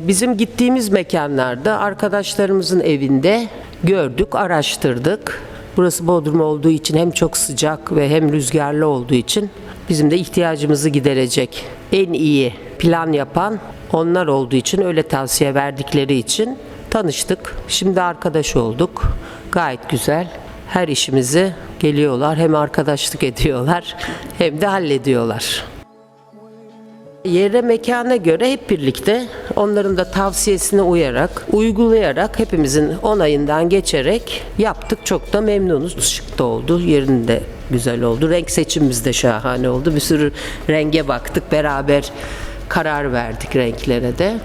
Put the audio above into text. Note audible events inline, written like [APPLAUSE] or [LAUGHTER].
Bizim gittiğimiz mekanlarda arkadaşlarımızın evinde gördük, araştırdık. Burası Bodrum olduğu için hem çok sıcak ve hem rüzgarlı olduğu için bizim de ihtiyacımızı giderecek en iyi plan yapan onlar olduğu için öyle tavsiye verdikleri için tanıştık. Şimdi arkadaş olduk. Gayet güzel. Her işimizi geliyorlar hem arkadaşlık [LAUGHS] ediyorlar hem de hallediyorlar. Yere mekana göre hep birlikte onların da tavsiyesine uyarak, uygulayarak hepimizin onayından geçerek yaptık. Çok da memnunuz. Şık da oldu. Yerinde güzel oldu. Renk seçimimiz de şahane oldu. Bir sürü renge baktık. Beraber karar verdik renklere de.